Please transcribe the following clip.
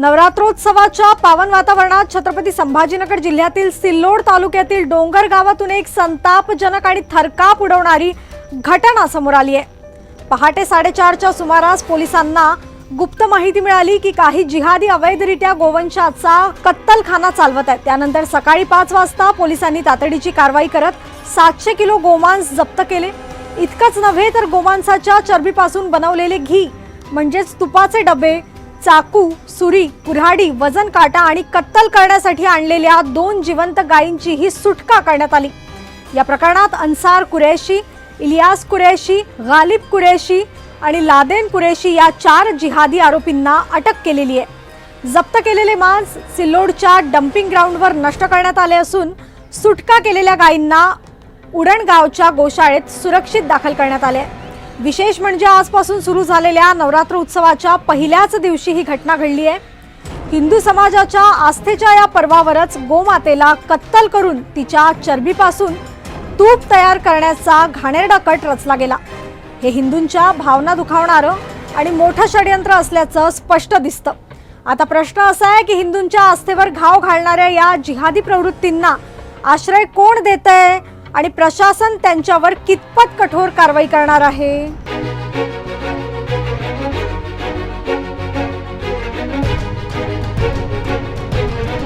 नवरात्रोत्सवाच्या पावन वातावरणात छत्रपती संभाजीनगर जिल्ह्यातील सिल्लोड तालुक्यातील डोंगर गावातून एक संतापजनक आणि थरकाप उडवणारी घटना समोर आली आहे. पहाटे साडेचारच्या सुमारास पोलिसांना गुप्त माहिती मिळाली की काही जिहादी अवैधरित्या गोवंशाचा कत्तलखाना चालवत आहेत. त्यानंतर सकाळी पाच वाजता पोलिसांनी तातडीची कारवाई करत सातशे किलो गोमांस जप्त केले. इतकंच नव्हे तर गोमांसाच्या चरबीपासून बनवलेले घी म्हणजेच तुपाचे डबे चाकू सुरी कुऱ्हाडी वजन काटा आणि कत्तल करण्यासाठी आणलेल्या दोन जिवंत गायींची ही सुटका करण्यात आली या प्रकरणात अन्सार कुरेशी इलियास कुरेशी गालिब कुरेशी आणि लादेन कुरेशी या चार जिहादी आरोपींना अटक केलेली आहे जप्त केलेले मांस सिल्लोडच्या डम्पिंग ग्राउंडवर नष्ट करण्यात आले असून सुटका केलेल्या गायींना उडणगावच्या गोशाळेत सुरक्षित दाखल करण्यात आले आहे. विशेष म्हणजे आजपासून सुरू झालेल्या नवरात्र उत्सवाच्या पहिल्याच दिवशी ही घटना घडली आहे. हिंदू समाजाच्या आस्थेच्या या पर्वावरच गोमातेला कत्तल करून तिच्या चरबीपासून तूप तयार करण्याचा घाणेरडा कट रचला गेला. हे हिंदूंच्या भावना दुखावणारं आणि मोठं षडयंत्र असल्याचं स्पष्ट दिसतं. आता प्रश्न असा आहे की हिंदूंच्या आस्थेवर घाव घालणाऱ्या या जिहादी प्रवृत्तींना आश्रय कोण देत आहे आणि प्रशासन त्यांच्यावर कितपत कठोर कारवाई करणार आहे?